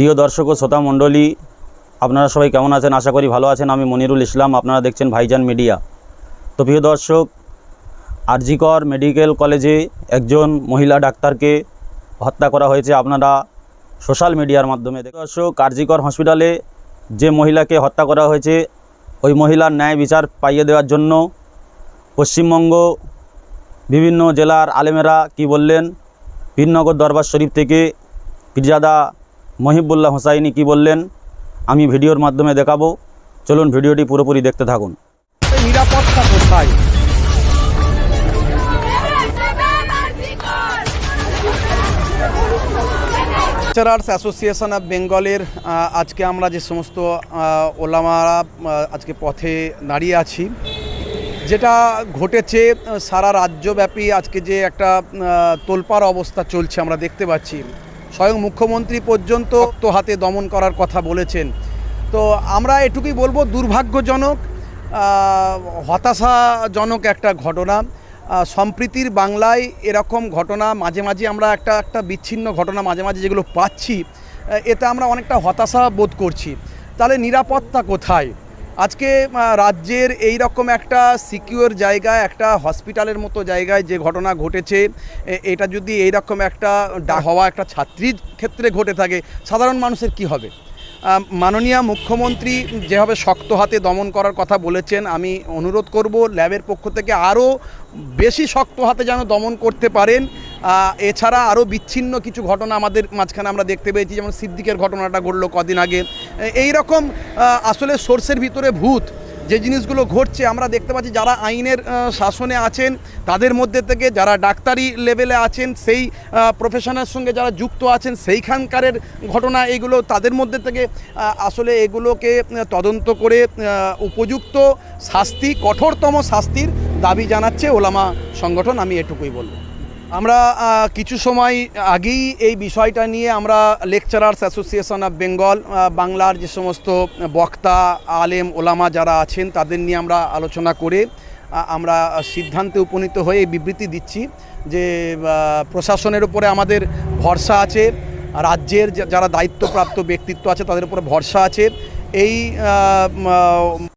প্রিয় দর্শক ও শ্রোতা মণ্ডলী, আপনারা সবাই কেমন আছেন? আশা করি ভালো আছেন। আমি মনিরুল ইসলাম, আপনারা দেখছেন ভাইজান মিডিয়া। তো প্রিয় দর্শক, আরজিকর মেডিকেল কলেজে একজন মহিলা ডাক্তারকে হত্যা করা হয়েছে। আপনারা সোশ্যাল মিডিয়ার মাধ্যমে। দর্শক, আরজিকর হসপিটালে যে মহিলাকে হত্যা করা হয়েছে, ওই মহিলার ন্যায় বিচার পাইয়ে দেওয়ার জন্য পশ্চিমবঙ্গ, বিভিন্ন জেলার আলেমেরা কি বললেন? পীরনগর দরবার শরীফ থেকে পীরজাদা মহিবুল্লাহ হোসাইনি কি বললেন? আমি ভিডিওর মাধ্যমে দেখাবো। চলুন ভিডিওটি পুরোপুরি দেখতে থাকুন। নিরাপত্তা কোথায়? অ্যাসোসিয়েশন অফ বেঙ্গলের আজকে আমরা যে সমস্ত ওলামারা আজকে পথে দাঁড়িয়ে আছি যেটা ঘটেছে সারা রাজ্যব্যাপী আজকে যে একটা আহ, তোলপাড় অবস্থা চলছে আমরা দেখতে পাচ্ছি। স্বয়ং মুখ্যমন্ত্রী পর্যন্ত তো হাতে দমন করার কথা বলেছেন। তো আমরা এটুকুই বলব, দুর্ভাগ্যজনক হতাশাজনক একটা ঘটনা। সম্প্রীতির বাংলায় এরকম ঘটনা, মাঝে মাঝে আমরা একটা একটা বিচ্ছিন্ন ঘটনা মাঝে মাঝে যেগুলো পাচ্ছি এতে আমরা অনেকটা হতাশা বোধ করছি। তাহলে নিরাপত্তা কোথায়? আজকে রাজ্যের এই রকম একটা সিকিউর জায়গায় একটা হসপিটালের মতো জায়গায় যে ঘটনা ঘটেছে এটা যদি এই রকম একটা হওয়া একটা ছাত্রীর ক্ষেত্রে ঘটে থাকে, সাধারণ মানুষের কি হবে? মাননীয় মুখ্যমন্ত্রী যেভাবে শক্ত হাতে দমন করার কথা বলেছেন, আমি অনুরোধ করব, ল্যাবের পক্ষ থেকে আরও বেশি শক্ত হাতে যেন দমন করতে পারেন। এছাড়া আরও বিচ্ছিন্ন কিছু ঘটনা আমাদের মাঝখানে আমরা দেখতে পেয়েছি, যেমন সিদ্দিকের ঘটনাটা ঘটলো কদিন আগে। এই রকম আসলে সোর্সের ভিতরে ভূত যে জিনিসগুলো ঘটছে, আমরা দেখতে পাচ্ছি যারা আইনের শাসনে আছেন, তাদের মধ্যে থেকে যারা ডাক্তারি লেভেলে আছেন, সেই প্রফেশনের সঙ্গে যারা যুক্ত আছেন, সেইখানকারের ঘটনা এগুলো তাদের মধ্যে থেকে আসলে এগুলোকে তদন্ত করে উপযুক্ত শাস্তি, কঠোরতম শাস্তির দাবি জানাচ্ছে ওলামা সংগঠন। আমি এটুকুই বলব। আমরা কিছু সময় আগেই এই বিষয়টা নিয়ে আমরা লেকচারার্স অ্যাসোসিয়েশন অফ বেঙ্গল বাংলার যে সমস্ত বক্তা, আলেম, ওলামা যারা আছেন, তাদের নিয়ে আমরা আলোচনা করে আমরা সিদ্ধান্তে উপনীত হয়ে বিবৃতি দিচ্ছি যে প্রশাসনের উপরে আমাদের ভরসা আছে, রাজ্যের যারা দায়িত্বপ্রাপ্ত ব্যক্তিত্ব আছে, তাদের উপরে ভরসা আছে। এই